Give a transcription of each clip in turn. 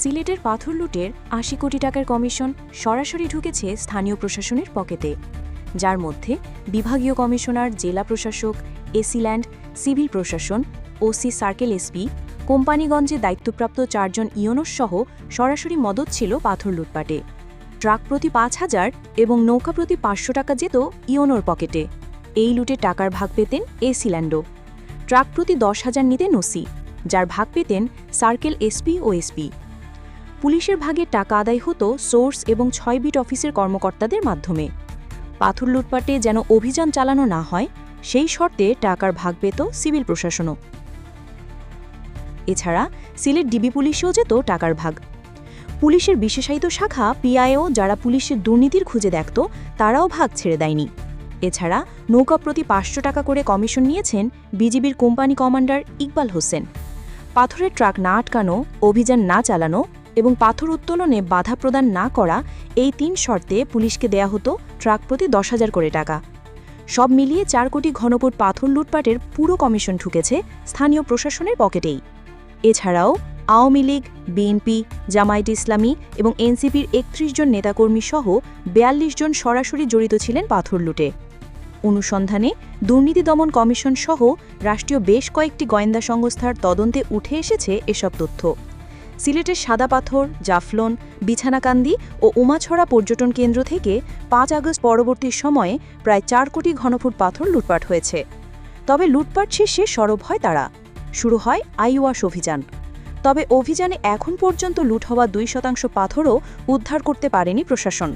সিলেটের পাথর লুটের আশি কোটি টাকার কমিশন সরাসরি ঢুকেছে স্থানীয় প্রশাসনের পকেটে। যার মধ্যে বিভাগীয় কমিশনার, জেলা প্রশাসক এসিল্যান্ড সিভিল প্রশাসন, ওসি সার্কেল এসপি, কোম্পানিগঞ্জে দায়িত্বপ্রাপ্ত চারজন ইয়নোস সহ সরাসরি মদত ছিল পাথর লুটপাটে। ট্রাক প্রতি পাঁচ হাজার এবং নৌকা প্রতি পাঁচশো টাকা যেত ইয়নোর পকেটে। এই লুটে টাকার ভাগ পেতেন এসিল্যান্ডও ট্রাক প্রতি দশ হাজার নিতেন ওসি, যার ভাগ পেতেন সার্কেল এসপি ও এসপি। পুলিশের ভাগে টাকা আদায় হতো সোর্স এবং ছয় বিট অফিসের কর্মকর্তাদের মাধ্যমে। পাথর লুটপাটে যেন অভিযান চালানো না হয়, সেই শর্তে টাকার ভাগ পেত সিভিল প্রশাসনও। এছাড়া সিলেট ডিবি পুলিশেও যেত টাকার ভাগ। পুলিশের বিশেষায়িত শাখা, পিআইও যারা পুলিশের দুর্নীতির খুঁজে দেখত, তারাও ভাগ ছেড়ে দেয়নি। এছাড়া নৌকা প্রতি পাঁচশো টাকা করে কমিশন নিয়েছেন বিজিবির কোম্পানি কমান্ডার ইকবাল হোসেন। পাথরের ট্রাক না আটকানো, অভিযান না চালানো এবং পাথর উত্তোলনে বাধা প্রদান না করা এই তিন শর্তে পুলিশকে দেয়া হতো ট্রাক প্রতি দশ হাজার করে টাকা। সব মিলিয়ে চার কোটি ঘনফুট পাথর লুটপাটের পুরো কমিশন ঢুকেছে স্থানীয় প্রশাসনের পকেটেই। এছাড়াও আওয়ামী লীগ, বিএনপি, জামায়াত ইসলামী এবং এনসিপির একত্রিশ জন নেতাকর্মী সহ বিয়াল্লিশ জন সরাসরি জড়িত ছিলেন পাথর লুটে। অনুসন্ধানে দুর্নীতি দমন কমিশন সহ রাষ্ট্রীয় বেশ কয়েকটি গোয়েন্দা সংস্থার তদন্তে উঠে এসেছে এসব তথ্য। সিলেটের সাদা পাথর, জাফলন, বিছানাকান্দি ও উমাছড়া পর্যটন কেন্দ্র থেকে পাঁচ আগস্ট পরবর্তী সময়ে প্রায় চার কোটি ঘনফুট পাথর লুটপাট হয়েছে। তবে লুটপাট শেষে সরব হয় তারা। শুরু হয় আইওয়াশ অভিযান। তবে অভিযানে এখন পর্যন্ত লুট হওয়া দুই শতাংশ পাথরও উদ্ধার করতে পারেনি প্রশাসন।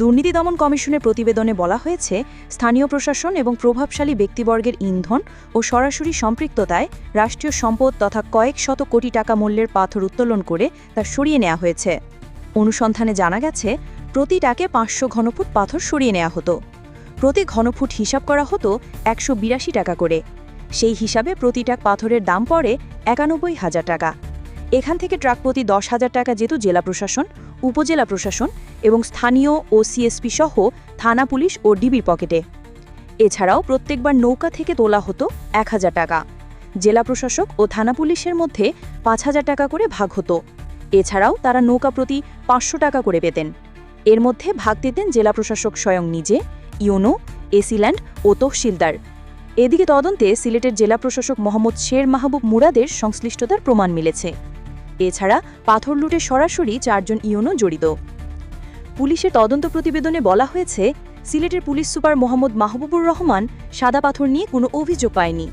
দুর্নীতি দমন কমিশনের প্রতিবেদনে বলা হয়েছে, স্থানীয় প্রশাসন এবং প্রভাবশালী ব্যক্তিবর্গের ইন্ধন ও সরাসরি সম্পৃক্ততায় রাষ্ট্রীয় সম্পদ তথা কয়েক শত কোটি টাকা মূল্যের পাথর উত্তোলন করে তা সরিয়ে নেওয়া হয়েছে। অনুসন্ধানে জানা গেছে, প্রতি টাকে পাঁচশো ঘনফুট পাথর সরিয়ে নেওয়া হতো। প্রতি ঘনফুট হিসাব করা হতো একশো বিরাশি টাকা করে। সেই হিসাবে প্রতি টাক পাথরের দাম পড়ে একানব্বই হাজার টাকা। এখান থেকে ট্রাক প্রতি দশ হাজার টাকা যেত জেলা প্রশাসন উপজেলা প্রশাসন এবং স্থানীয় ও সিএসপি সহ থানা পুলিশ ও ডিবির পকেটে। এছাড়াও প্রত্যেকবার নৌকা থেকে তোলা হতো এক হাজার টাকা। জেলা প্রশাসক ও থানা পুলিশের মধ্যে পাঁচ হাজার টাকা করে ভাগ হতো। এছাড়াও তারা নৌকা প্রতি পাঁচশো টাকা করে পেতেন। এর মধ্যে ভাগ দিতেন জেলা প্রশাসক স্বয়ং নিজে ইউনো এসিল্যান্ড ও তহসিলদার। এদিকে তদন্তে সিলেটের জেলা প্রশাসক মোহাম্মদ শের মাহবুব মুরাদের সংশ্লিষ্টতার প্রমাণ মিলেছে। এছাড়া পাথর লুটে সরাসরি চারজন ইউনো জড়িত। পুলিশের তদন্ত প্রতিবেদনে বলা হয়েছে, সিলেটের পুলিশ সুপার মোহাম্মদ মাহবুবুর রহমান সাদা পাথর নিয়ে কোনো অভিযোগ পায়নি।